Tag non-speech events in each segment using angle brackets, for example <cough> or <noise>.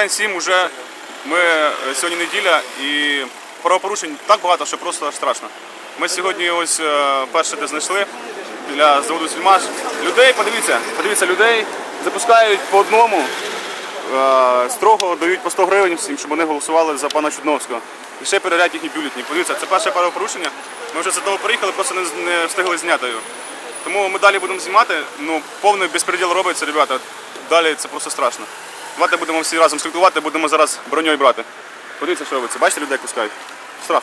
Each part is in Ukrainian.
День всім. Уже ми е, сьогодні неділя і правопорушень так багато, що просто страшно. Ми сьогодні ось е, перше де знайшли біля заводу Сільмаш. Людей, подивіться, подивіться, людей запускають по одному, е, строго дають по 100 гривень всім, щоб вони голосували за пана Чудновського. І ще перевіряють їхні бюлетні. Подивіться, це перше правопорушення. Ми вже з одного приїхали, просто не встигли зняти його. Тому ми далі будемо знімати. Ну, повний безпреділ робиться, ребята. Далі це просто страшно. Давайте будемо всі разом слідкувати, будемо зараз броньою брати. Подивіться, що робиться. Бачите, людей кускають? Страх.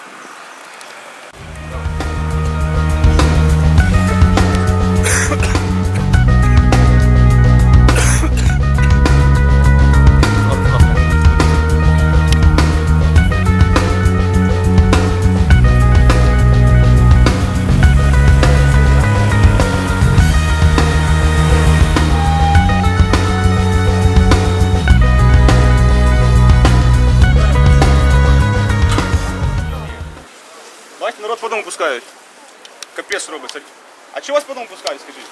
Пускають. Капець робиться. А чого вас по дому пускають, скажіть?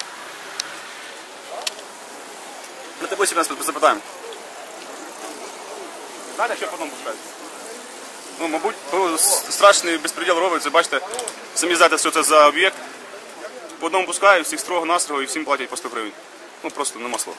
На тебе нас запитаємо. Знаєте, що по дому пускають? Ну, мабуть, страшний безпреділ робиться, бачите, самі знаєте, що це за об'єкт. По одному пускають, всіх строго настрого і всім платять по 100 гривень. Ну просто нема слов.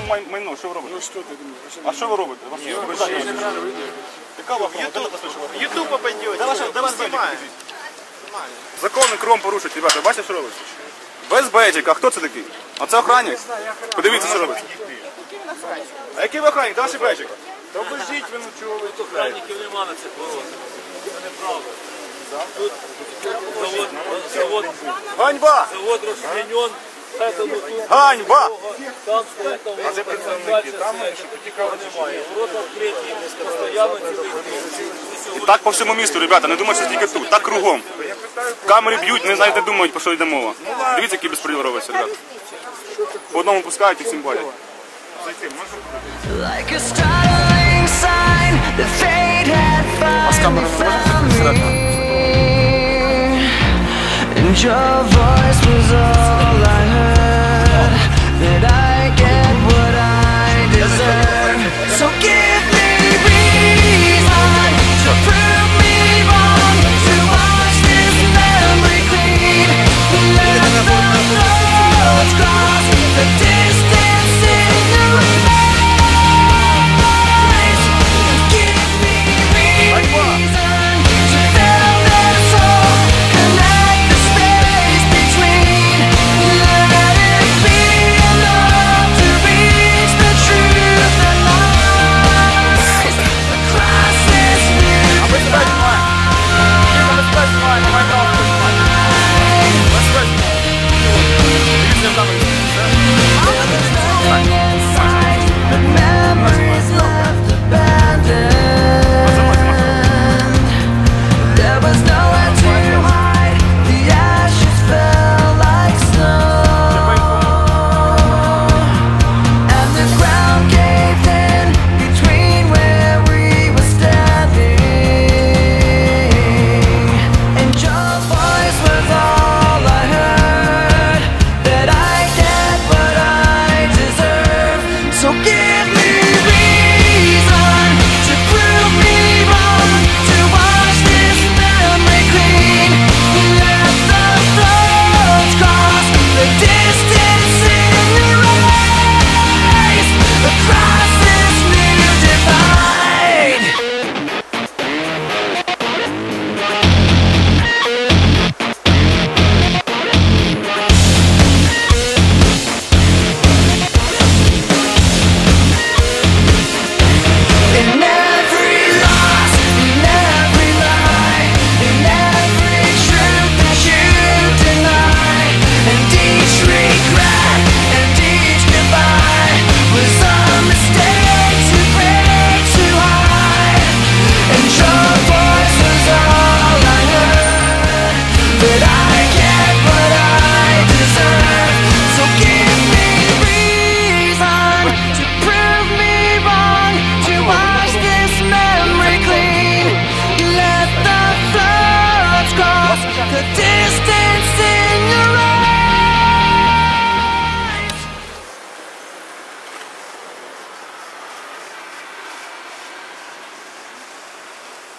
Ви по нашому май- майну, що ви робите? Ну что ты думаешь? А що ви робите? Вас є питання? Яка ваша? В Ютуб попадете. Де ваша де вас покажіть? Кром порушують, ребята. Бачите, що робиться? Без бейджика. А хто це такий? А це охранник? Подивіться, що робиться. А який ви охранник? Де ваш бейджик? Та обожіть ви, ну чого ви тут? Охранників нема на цих воротах. Це неправда. Тут завод, завод, Ганьба! завод розчленен, Ганьба! там а це представники, там немає. Ворота відкриті, постійно цілий. І так по всьому місту, ребята, не думайте, що тільки тут, так кругом. Камери б'ють, не навіть не думають, про що йде мова. Дивіться, який безпреділ робиться, ребята. По одному пускають і всім платять. Like a startling sign, the fate had finally found me. And your voice was all I. That I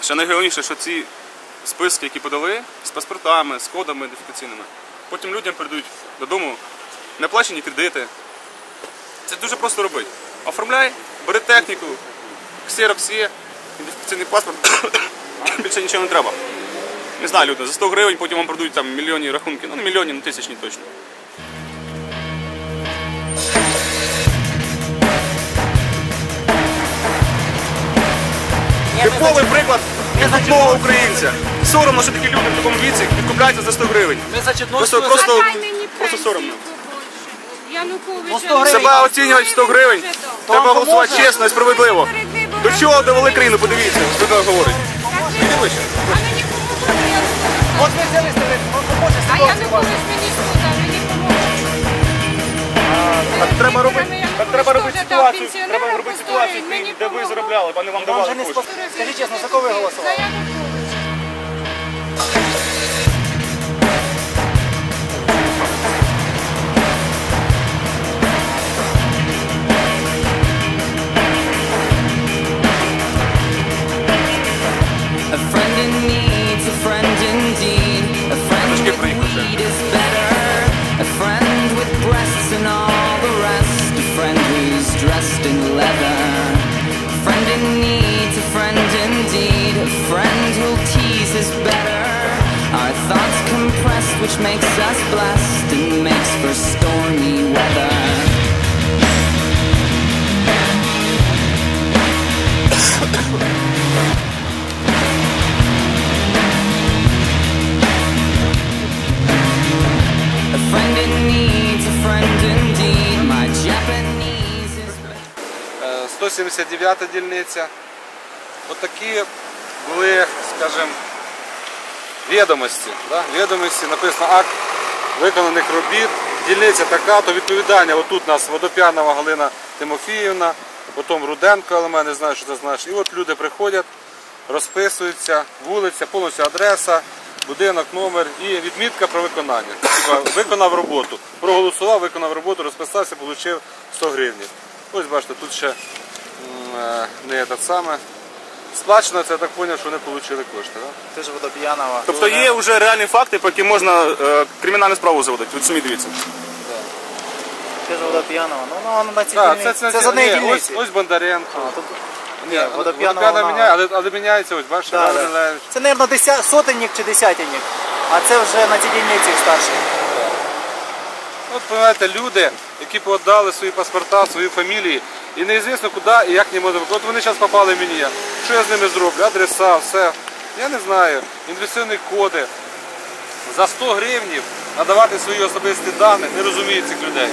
Ще найголовніше, що ці списки, які подали, з паспортами, з кодами ідентифікаційними, потім людям передають додому неплачені кредити. Це дуже просто робити. Оформляй, бери техніку, ксерокс є, ідентифікаційний паспорт, <coughs> більше нічого не треба. Не знаю, люди, за 100 гривень потім вам продають там мільйонні рахунки. Ну не мільйонні, ну тисячні точно. Типовий приклад типового українця. Соромно, що такі люди в такому віці відкупляються за 100 гривень. Ми за Просто, просто, просто соромно. Ну, 100 гривень. Себе оцінювати 100 гривень. Треба голосувати чесно і справедливо. До чого довели країну, подивіться, що ви говорить. Ситуацію, треба робити ситуацію, де ви заробляли, а не вам Вам давали кошти. Скажіть чесно, за кого ви голосували? Makes us blessed and makes for stormy weather. A friend in need's a friend indeed. My Japanese is. Е, 179 дільниця. Отакі були, скажімо, відомості. Да? Відомості, написано акт виконаних робіт. Дільниця така, то відповідання. Отут у нас Водоп'янова Галина Тимофіївна, потім Руденко, але мене не знаю, що це значить. І от люди приходять, розписуються, вулиця, повністю адреса, будинок, номер і відмітка про виконання. Типа, виконав роботу. Проголосував, виконав роботу, розписався, отримав 100 гривень. Ось бачите, тут ще е, не те саме. Сплачено, це я так зрозумів, що вони отримали кошти. Да? Ти ж водоп'янова. Тобто є вже реальні факти, по яким можна е, кримінальну справу заводити. От самі дивіться. Ти ж водоп'янова. Ну, ну, воно на цій Так, дільниці. це, з однієї ось, дільниці. ось Бондаренко. А, тут... Ні, Ні, водоп'янова водоп'яна вона- міняє, але, але міняється, ось Да, да. Це, мабуть, деся... сотенник чи десятинник. А це вже на цій дільниці старший. От, понимаєте, люди, які подали свої паспорта, свої фамілії, і неізвісно куди і як не можна. От вони зараз попали в мені. Що я з ними зроблю? Адреса, все. Я не знаю. Інвестиційні коди. За 100 гривнів надавати свої особисті дані, не розуміють цих людей.